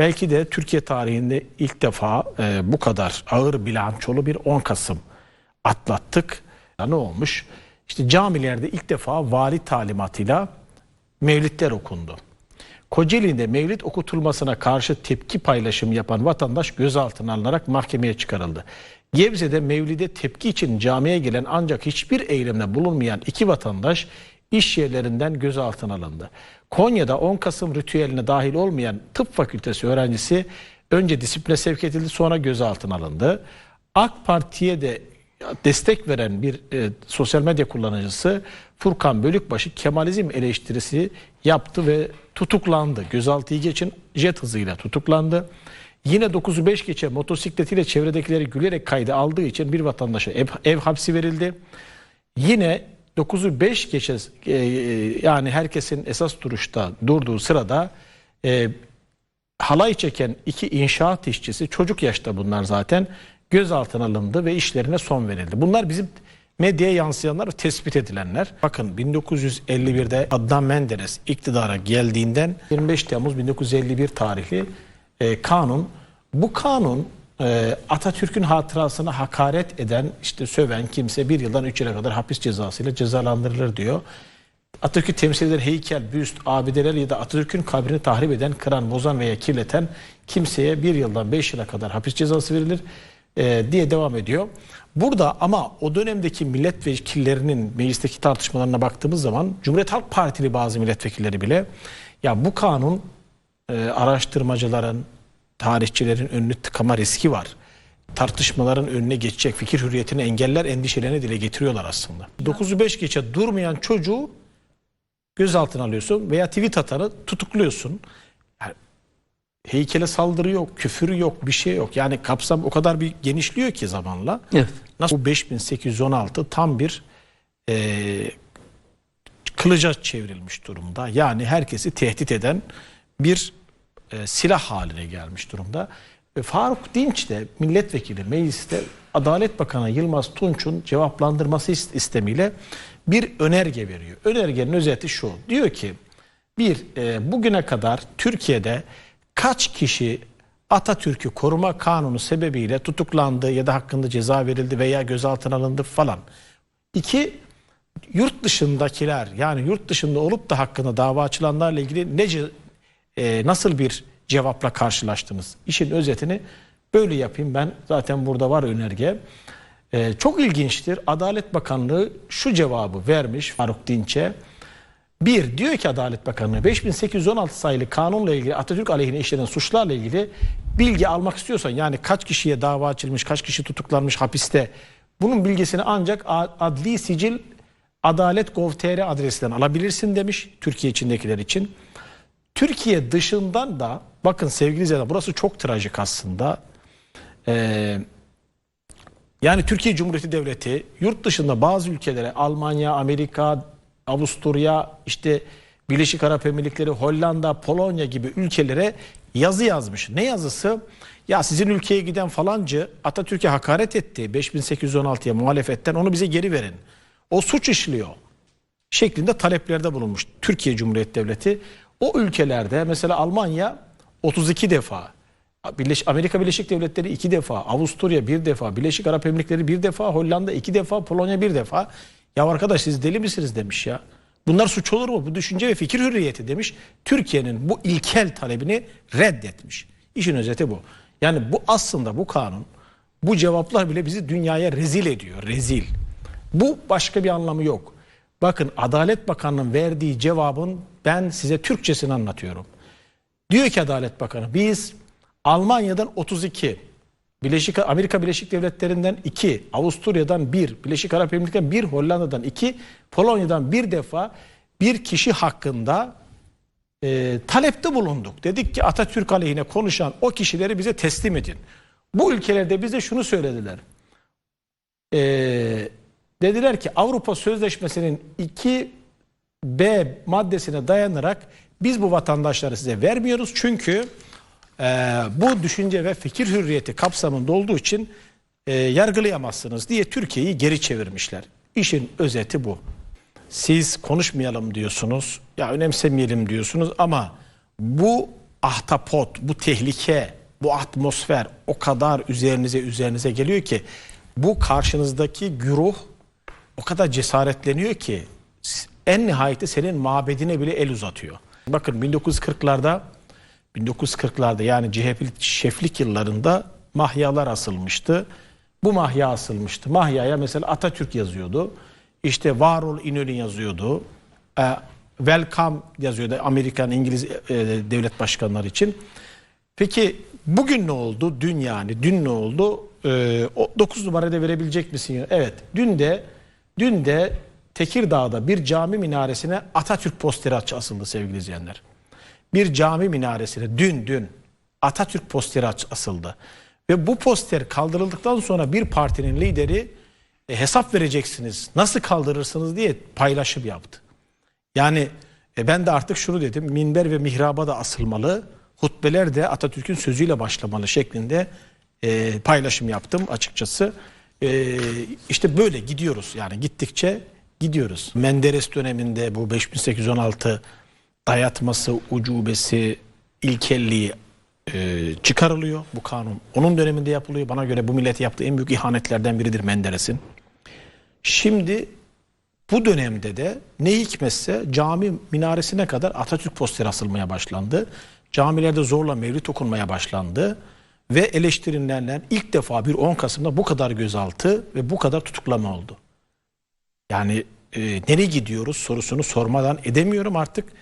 Belki de Türkiye tarihinde ilk defa e, bu kadar ağır bilançolu bir 10 Kasım atlattık. Ne olmuş? İşte camilerde ilk defa vali talimatıyla mevlitler okundu. Kocaeli'nde mevlid okutulmasına karşı tepki paylaşımı yapan vatandaş gözaltına alınarak mahkemeye çıkarıldı. Gebze'de mevlide tepki için camiye gelen ancak hiçbir eylemde bulunmayan iki vatandaş iş yerlerinden gözaltına alındı. Konya'da 10 Kasım ritüeline dahil olmayan tıp fakültesi öğrencisi önce disipline sevk edildi sonra gözaltına alındı. AK Parti'ye de destek veren bir e, sosyal medya kullanıcısı Furkan Bölükbaşı Kemalizm eleştirisi yaptı ve tutuklandı. Gözaltıyı geçin jet hızıyla tutuklandı. Yine 9'u 5 geçe motosikletiyle çevredekileri gülerek kayda aldığı için bir vatandaşa ev, ev hapsi verildi. Yine 9'u 5 geçe yani herkesin esas duruşta durduğu sırada e, halay çeken iki inşaat işçisi çocuk yaşta bunlar zaten gözaltına alındı ve işlerine son verildi. Bunlar bizim medyaya yansıyanlar ve tespit edilenler. Bakın 1951'de Adnan Menderes iktidara geldiğinden 25 Temmuz 1951 tarihli e, kanun bu kanun Atatürk'ün hatırasına hakaret eden işte söven kimse bir yıldan üç yıla kadar hapis cezasıyla cezalandırılır diyor. Atatürk'ü temsil eden heykel, büst, abideler ya da Atatürk'ün kabrini tahrip eden, kıran, bozan veya kirleten kimseye bir yıldan beş yıla kadar hapis cezası verilir e, diye devam ediyor. Burada ama o dönemdeki milletvekillerinin meclisteki tartışmalarına baktığımız zaman Cumhuriyet Halk Partili bazı milletvekilleri bile ya bu kanun e, araştırmacıların, tarihçilerin önünü tıkama riski var. Tartışmaların önüne geçecek fikir hürriyetini engeller endişelerini dile getiriyorlar aslında. 9'u 5 geçe durmayan çocuğu gözaltına alıyorsun veya tweet atanı tutukluyorsun. Yani heykele saldırı yok, küfür yok, bir şey yok. Yani kapsam o kadar bir genişliyor ki zamanla. Evet. Nasıl bu 5816 tam bir e, kılıca çevrilmiş durumda. Yani herkesi tehdit eden bir e, silah haline gelmiş durumda. Ve Faruk Dinç de milletvekili mecliste Adalet Bakanı Yılmaz Tunç'un cevaplandırması ist- istemiyle bir önerge veriyor. Önergenin özeti şu. Diyor ki bir e, bugüne kadar Türkiye'de kaç kişi Atatürk'ü koruma kanunu sebebiyle tutuklandı ya da hakkında ceza verildi veya gözaltına alındı falan. İki, yurt dışındakiler yani yurt dışında olup da hakkında dava açılanlarla ilgili ne e, nasıl bir cevapla karşılaştınız? İşin özetini böyle yapayım ben. Zaten burada var önerge. E, çok ilginçtir. Adalet Bakanlığı şu cevabı vermiş Faruk Dinç'e. Bir, diyor ki Adalet Bakanlığı 5816 sayılı kanunla ilgili Atatürk aleyhine işlenen suçlarla ilgili bilgi almak istiyorsan yani kaç kişiye dava açılmış, kaç kişi tutuklanmış hapiste bunun bilgisini ancak adli sicil adalet.gov.tr adresinden alabilirsin demiş Türkiye içindekiler için. Türkiye dışından da bakın sevgili izleyiciler burası çok trajik aslında. Ee, yani Türkiye Cumhuriyeti Devleti yurt dışında bazı ülkelere Almanya, Amerika, Avusturya, işte Birleşik Arap Emirlikleri, Hollanda, Polonya gibi ülkelere yazı yazmış. Ne yazısı? Ya sizin ülkeye giden falancı Atatürk'e hakaret etti 5816'ya muhalefetten onu bize geri verin. O suç işliyor şeklinde taleplerde bulunmuş Türkiye Cumhuriyeti Devleti. O ülkelerde mesela Almanya 32 defa, Amerika Birleşik Devletleri 2 defa, Avusturya bir defa, Birleşik Arap Emirlikleri bir defa, Hollanda 2 defa, Polonya bir defa. Ya arkadaş siz deli misiniz demiş ya. Bunlar suç olur mu? Bu düşünce ve fikir hürriyeti demiş. Türkiye'nin bu ilkel talebini reddetmiş. İşin özeti bu. Yani bu aslında bu kanun, bu cevaplar bile bizi dünyaya rezil ediyor. Rezil. Bu başka bir anlamı yok. Bakın Adalet Bakanı'nın verdiği cevabın ben size Türkçesini anlatıyorum. Diyor ki Adalet Bakanı biz Almanya'dan 32, Birleşik Amerika Birleşik Devletleri'nden 2, Avusturya'dan 1, Birleşik Arap Emirlikleri'nden 1, Hollanda'dan 2, Polonya'dan bir defa bir kişi hakkında e, talepte bulunduk. Dedik ki Atatürk aleyhine konuşan o kişileri bize teslim edin. Bu ülkelerde bize şunu söylediler. E, dediler ki Avrupa Sözleşmesi'nin 2B maddesine dayanarak biz bu vatandaşları size vermiyoruz. Çünkü e, bu düşünce ve fikir hürriyeti kapsamında olduğu için e, yargılayamazsınız diye Türkiye'yi geri çevirmişler. İşin özeti bu. Siz konuşmayalım diyorsunuz, ya önemsemeyelim diyorsunuz ama bu ahtapot, bu tehlike, bu atmosfer o kadar üzerinize üzerinize geliyor ki bu karşınızdaki güruh o kadar cesaretleniyor ki en nihayeti senin mabedine bile el uzatıyor. Bakın 1940'larda 1940'larda yani CHP şeflik yıllarında mahyalar asılmıştı. Bu mahya asılmıştı. Mahyaya mesela Atatürk yazıyordu. İşte var ol İnönü yazıyordu. E, welcome yazıyordu Amerikan, İngiliz e, devlet başkanları için. Peki bugün ne oldu? Dün yani dün ne oldu? O 9 numarada verebilecek misin? Evet. Dün de dün de Tekirdağ'da bir cami minaresine Atatürk posteri asıldı sevgili izleyenler. Bir cami minaresine dün dün Atatürk posteri asıldı. Ve bu poster kaldırıldıktan sonra bir partinin lideri e, hesap vereceksiniz. Nasıl kaldırırsınız diye paylaşım yaptı. Yani e, ben de artık şunu dedim. Minber ve mihraba da asılmalı. Hutbeler de Atatürk'ün sözüyle başlamalı şeklinde e, paylaşım yaptım açıkçası. E, işte böyle gidiyoruz. Yani gittikçe gidiyoruz. Menderes döneminde bu 5816 dayatması, ucubesi, ilkelliği e, çıkarılıyor. Bu kanun onun döneminde yapılıyor. Bana göre bu millete yaptığı en büyük ihanetlerden biridir Menderes'in. Şimdi bu dönemde de ne hikmetse cami minaresine kadar Atatürk posteri asılmaya başlandı. Camilerde zorla mevlid okunmaya başlandı. Ve eleştirilenler ilk defa bir 10 Kasım'da bu kadar gözaltı ve bu kadar tutuklama oldu. Yani e, nereye gidiyoruz sorusunu sormadan edemiyorum artık.